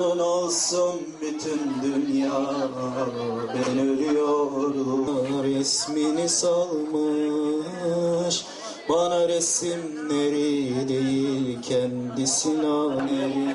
Onun olsun bütün dünya. Ben ölüyorum. Resmini salmış. Bana resimleri değil Kendisini aneri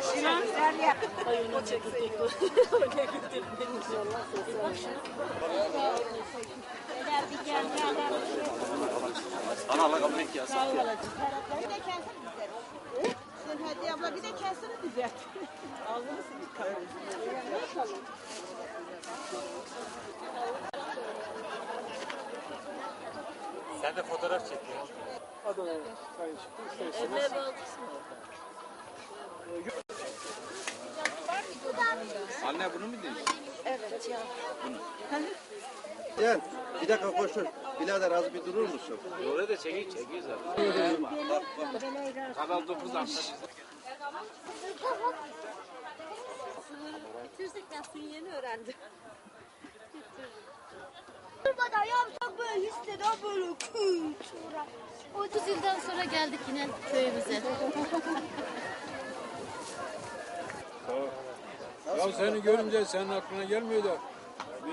Sen Hadi abla bir de kendini düzelt. Ağzını sıkı Sen de fotoğraf çekiyorsun. Anne bunu mu diyorsun? Gel. Bir dakika koş dur. Birader az bir durur musun? Orada da çekiyor, çekiyor zaten. Kanal 9'dan. Bitirdik ben yeni öğrendim. Durmadan yapsak böyle hisseder böyle kıç. 30 yıldan sonra geldik yine köyümüze. Ya seni görünce senin aklına gelmiyor da biz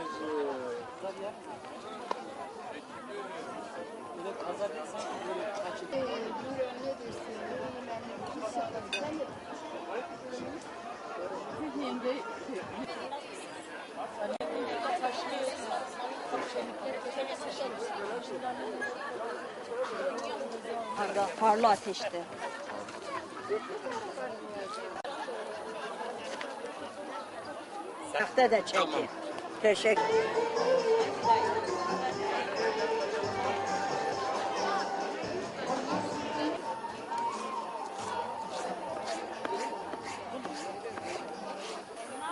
Parla, ateşte. Sahte de çekin. Teşekkür.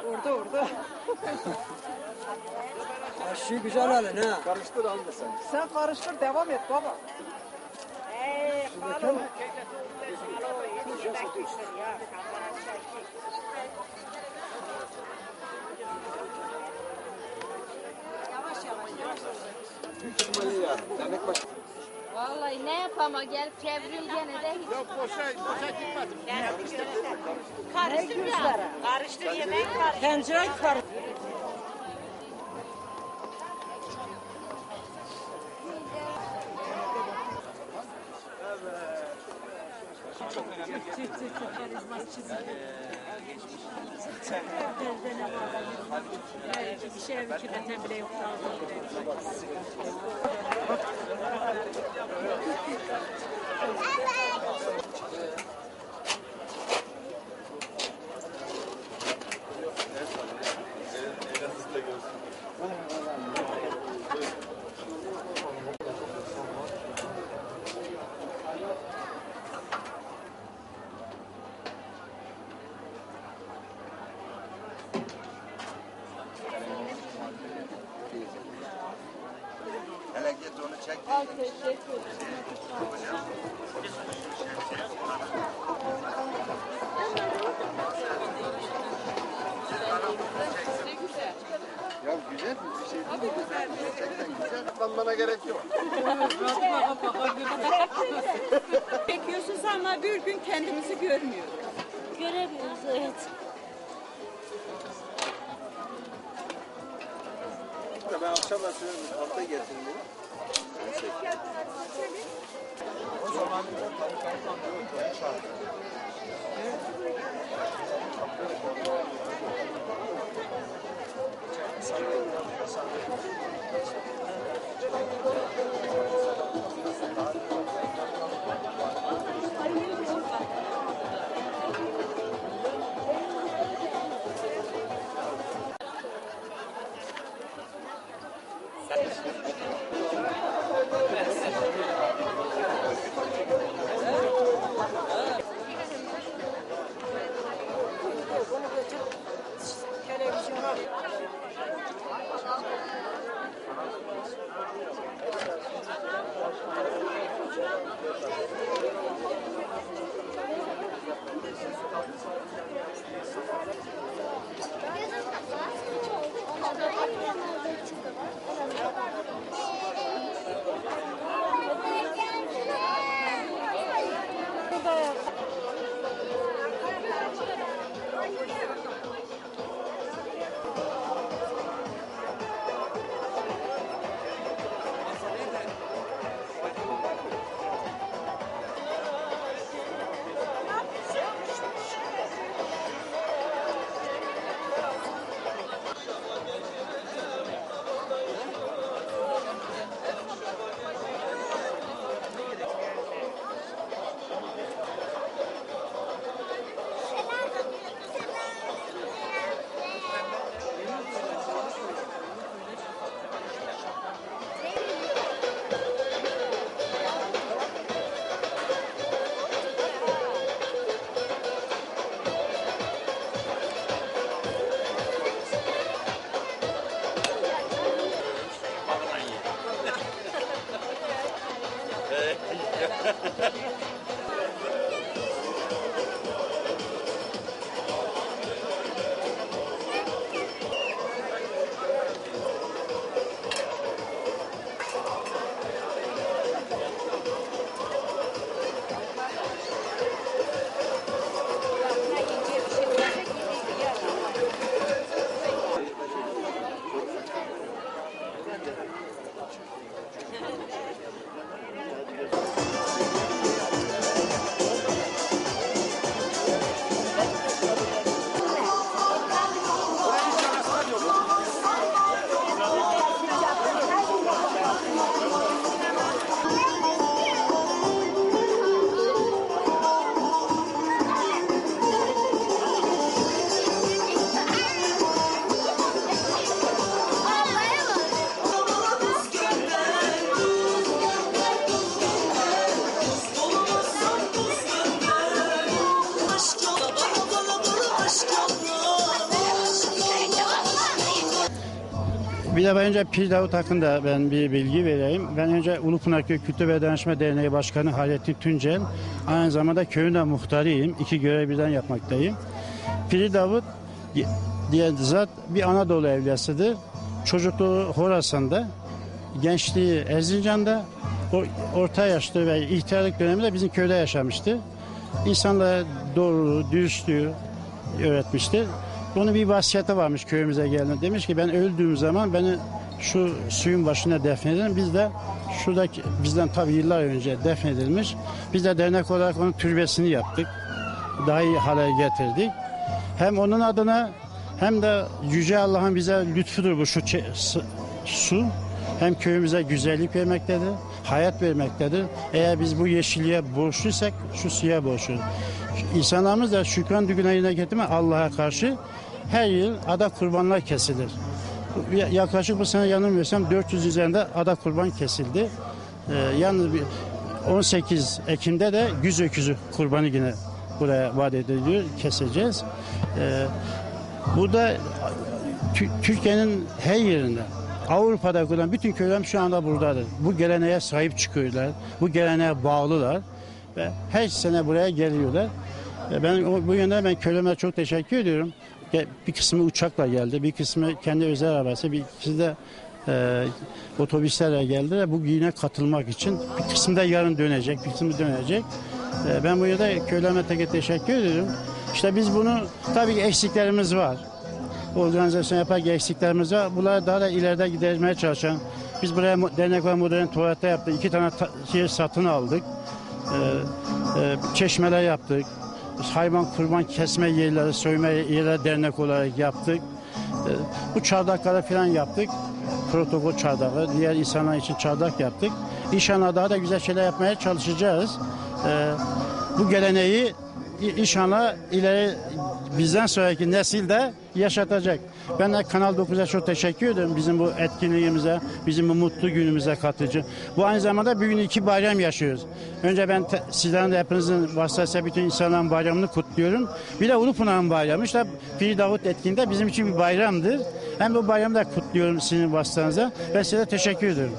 Orada orada. Aşı güzel halin ha. Karıştır anne sen. Sen karıştır devam et baba. Vallahi ne yapama gel çevril gene de hiç. Yok boşa, boşa gitmedim. Karıştır ya. Karıştır yemek karıştır. Tencere karıştır. Bir git onu çek. Ya güzel mi? Bir şey değil. Gerçekten güzel. Katlanmana gerek yok. Çekiyorsun ama bir gün kendimizi görmüyoruz. Göremiyoruz evet. Ben akşam da söylüyorum. Hafta getirdim o zaman Thank you bunu. 됐어. Bir de ben önce Pir Davut hakkında ben bir bilgi vereyim. Ben önce Ulupınar Köy Kültür ve Dayanışma Derneği Başkanı Hayrettin Tuncel. Aynı zamanda köyün de muhtarıyım. İki görev birden yapmaktayım. Pir Davut diye zat bir Anadolu evlasıdır. Çocukluğu Horasan'da, gençliği Erzincan'da, o orta yaşlı ve ihtiyarlık döneminde bizim köyde yaşamıştı. İnsanlara doğruluğu, dürüstlüğü öğretmiştir. Bunun bir vasiyeti varmış köyümüze geldiğinde. Demiş ki ben öldüğüm zaman beni şu suyun başına defnedin. Biz de şuradaki bizden tabii yıllar önce defnedilmiş. Biz de dernek olarak onun türbesini yaptık. Daha iyi hale getirdik. Hem onun adına hem de Yüce Allah'ın bize lütfudur bu şu su. Hem köyümüze güzellik vermektedir, hayat vermektedir. Eğer biz bu yeşilliğe borçluysak şu suya borçluyuz. İnsanlarımız da şükran yerine getirme Allah'a karşı her yıl ada kurbanlar kesilir. Yaklaşık bu sene yanılmıyorsam 400 üzerinde ada kurban kesildi. Ee, yalnız bir 18 Ekim'de de güz öküzü kurbanı yine buraya vaat ediliyor. Keseceğiz. Ee, burada Tü- Türkiye'nin her yerinde Avrupa'da kurulan bütün köyler şu anda buradadır. Bu geleneğe sahip çıkıyorlar. Bu geleneğe bağlılar ve her sene buraya geliyorlar. Ben bu yönden ben köylerime çok teşekkür ediyorum. Ge- Bir kısmı uçakla geldi, bir kısmı kendi özel arabası, bir kısmı da e, otobüslerle geldiler. Bu güne katılmak için bir kısmı da yarın dönecek, bir kısmı dönecek. E, ben bu yönde köylerime tek teşekkür ediyorum. İşte biz bunu tabii ki eksiklerimiz var organizasyon yaparken eksiklerimiz var. Bunları daha da ileride gidermeye çalışan. Biz buraya mo- dernek ve modern tuvalette yaptık. İki tane ta- yer satın aldık. Ee, e, çeşmeler yaptık. Hayvan kurban kesme yerleri, soyma yerleri dernek olarak yaptık. Ee, bu çardakları falan yaptık. Protokol çardağı, diğer insanlar için çardak yaptık. İnşallah daha da güzel şeyler yapmaya çalışacağız. Ee, bu geleneği inşallah ileri bizden sonraki nesil de yaşatacak. Ben de Kanal 9'a çok teşekkür ederim bizim bu etkinliğimize, bizim bu mutlu günümüze katıcı. Bu aynı zamanda bugün iki bayram yaşıyoruz. Önce ben sizlerin de hepinizin vasıtasıyla bütün insanların bayramını kutluyorum. Bir de Ulupınar'ın bayramı. İşte Piri Davut etkinliğinde bizim için bir bayramdır. Hem bu bayramı da kutluyorum sizin vasıtanıza ve size teşekkür ederim.